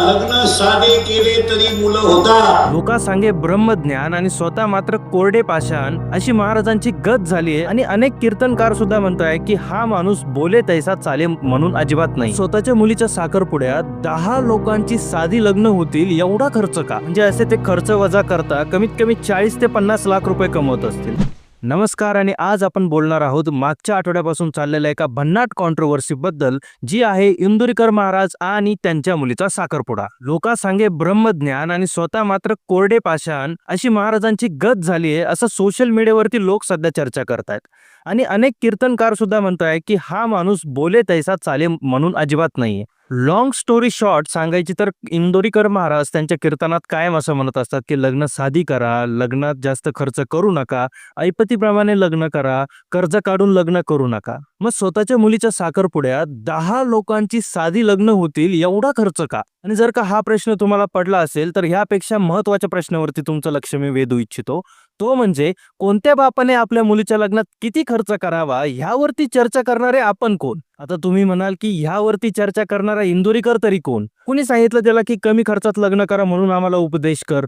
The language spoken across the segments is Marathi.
लग्न साधे केले तरी मुलं होतात. लोका सांगे ब्रह्मज्ञान आणि स्वतः मात्र कोरडे पाषाण अशी महाराजांची गत झाली आहे आणि अनेक कीर्तनकार सुद्धा म्हणताय की हा माणूस बोले तैसा चाले म्हणून अजिबात नाही. स्वतःच्या मुलीच्या साखरपुड्यात दहा लोकांची साधी लग्न होतील एवढा खर्च का? म्हणजे असे ते खर्च वजा करता कमीत कमी चाळीस ते पन्नास लाख रुपये कमवत असतील. नमस्कार आणि आज आपण बोलणार आहोत मागच्या आठवड्यापासून चाललेल्या एका भन्नाट कॉन्ट्रोवर्सीबद्दल जी आहे इंदुरीकर महाराज आणि त्यांच्या मुलीचा साखरपुडा. लोका सांगे ब्रह्मज्ञान आणि स्वतः मात्र कोरडे पाषाण अशी महाराजांची गत झाली आहे असं सोशल मीडियावरती लोक सध्या चर्चा करतायत. आणि अनेक कीर्तनकार सुद्धा म्हणताय की हा माणूस बोले तैसा चाले म्हणून अजिबात नाहीये. लॉंग स्टोरी शॉर्ट सांगायची तर इंदोरीकर महाराज त्यांच्या कीर्तनात कायम असं म्हणत असतात की लग्न साधी करा लग्नात जास्त खर्च करू नका ऐपतीप्रमाणे लग्न करा कर्ज काढून लग्न करू नका. मग स्वतःच्या मुलीच्या साखरपुड्यात दहा लोकांची साधी लग्न होतील एवढा खर्च का? आणि जर का हा प्रश्न तुम्हाला पडला असेल तर ह्यापेक्षा महत्त्वाच्या प्रश्नावरती तुमचं लक्ष मी वेधू इच्छितो. तो म्हणजे कोणत्या बापाने आपल्या मुलीच्या लग्नात किती खर्च करावा ह्यावरती चर्चा करणारे आपण कोण? आता तुम्ही म्हणाल की ह्यावरती चर्चा करणारा इंदोरीकर तरी कोण? कुणी सांगितलं त्याला की कमी खर्चात लग्न करा म्हणून आम्हाला उपदेश कर?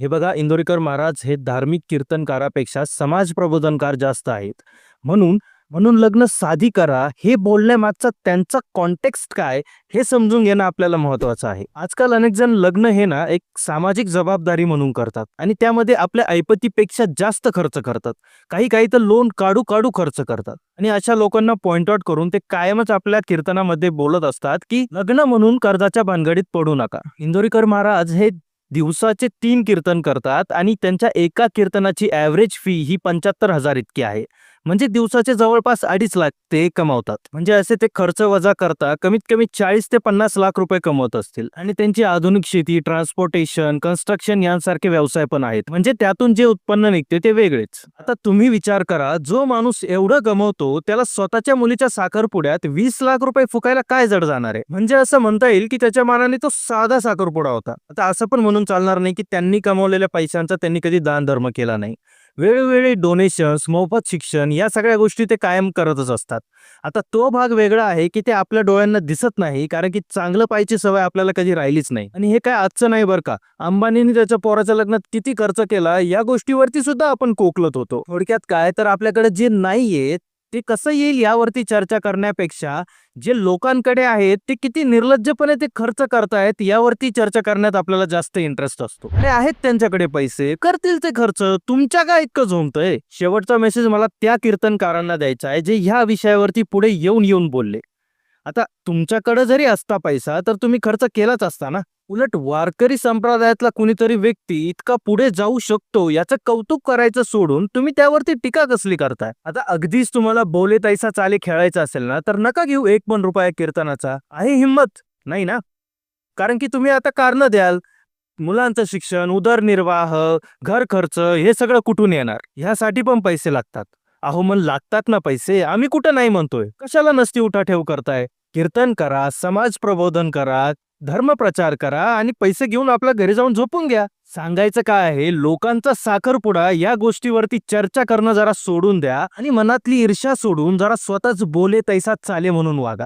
हे बघा इंदोरीकर महाराज हे धार्मिक कीर्तनकारापेक्षा समाज प्रबोधनकार जास्त आहेत. म्हणून म्हणून लग्न साधी करा हे बोलण्यामागचा त्यांचा कॉन्टेक्स्ट काय हे समजून घेणं आपल्याला महत्वाचं आहे. आजकाल अनेक जण लग्न हे ना एक सामाजिक जबाबदारी म्हणून करतात आणि त्यामध्ये आपल्या ऐपतीपेक्षा जास्त खर्च करतात. काही काही तर लोन काढू काढू खर्च करतात आणि अशा लोकांना पॉइंट आउट करून ते कायमच आपल्या कीर्तनामध्ये बोलत असतात की लग्न म्हणून कर्जाच्या भानगडीत पडू नका. इंदोरीकर महाराज हे दिवसाचे तीन कीर्तन करतात आणि त्यांच्या एका कीर्तनाची ॲव्हरेज फी ही पंच्याहत्तर हजार इतकी आहे. म्हणजे दिवसाचे जवळपास अडीच लाख ते कमावतात. म्हणजे असे ते खर्च वजा करता कमीत कमी चाळीस ते पन्नास लाख रुपये कमवत असतील. आणि त्यांची आधुनिक शेती ट्रान्सपोर्टेशन कन्स्ट्रक्शन यांसारखे व्यवसाय पण आहेत. म्हणजे त्यातून जे उत्पन्न निघते ते वेगळेच. आता तुम्ही विचार करा जो माणूस एवढं कमवतो त्याला स्वतःच्या मुलीच्या साखरपुड्यात वीस लाख रुपये फुकायला काय जड जाणार आहे? म्हणजे असं म्हणता येईल की त्याच्या मानाने तो साधा साखरपुडा होता. आता असं पण म्हणून चालणार नाही की त्यांनी कमवलेल्या पैशांचा त्यांनी कधी दान धर्म केला नाही. वेळोवेळी डोनेशन्स मोफत शिक्षण या सगळ्या गोष्टी ते कायम करतच असतात. आता तो भाग वेगळा आहे की ते आपल्या डोळ्यांना दिसत नाही कारण की चांगलं पाहिजे सवय आपल्याला कधी राहिलीच नाही. आणि हे काय आजचं नाही बरं का? अंबानीने त्याच्या पोराच्या लग्नात किती खर्च केला? या गोष्टीवरती सुद्धा आपण कोकलत होतो. थोडक्यात काय तर आपल्याकडे जे नाहीये ते कसं येईल यावरती चर्चा करण्यापेक्षा जे लोकांकडे आहेत ते किती निर्लज्जपणे ते खर्च करतायत यावरती चर्चा करण्यात आपल्याला जास्त इंटरेस्ट असतो. अरे आहेत त्यांच्याकडे पैसे करतील ते खर्च तुमच्या काय इतकं झोमतंय शेवटचा मेसेज मला त्या कीर्तनकारांना द्यायचा आहे जे ह्या विषयावरती पुढे येऊन येऊन बोलले. आता तुमच्याकडे जरी असता पैसा तर तुम्ही खर्च केलाच असता ना? उलट वारकरी संप्रदायातला कुणीतरी व्यक्ती इतका पुढे जाऊ शकतो याचं कौतुक करायचं सोडून तुम्ही त्यावरती टीका कसली करताय? आता अगदीच तुम्हाला बोले तैसा चाले खेळायचा असेल ना तर नका घेऊ एक पण रुपया कीर्तनाचा. आहे हिंमत नाही ना? कारण की तुम्ही आता कारण द्याल. मुलांचं शिक्षण उदरनिर्वाह घर खर्च हे सगळं कुठून येणार? ह्यासाठी पण पैसे लागतात. अहो मग लागतात ना पैसे? आम्ही कुठं नाही म्हणतोय. कशाला नसती उठाठेव करताय? कीर्तन करा समाज प्रबोधन करा धर्मप्रचार करा आणि पैसे घेऊन आपल्या घरी जाऊन झोपून घ्या. सांगायचं काय आहे? लोकांचा साखरपुडा या गोष्टीवरती चर्चा करणं जरा सोडून द्या आणि मनातली ईर्ष्या सोडून जरा स्वतःच बोले तैसा चाले म्हणून वागा.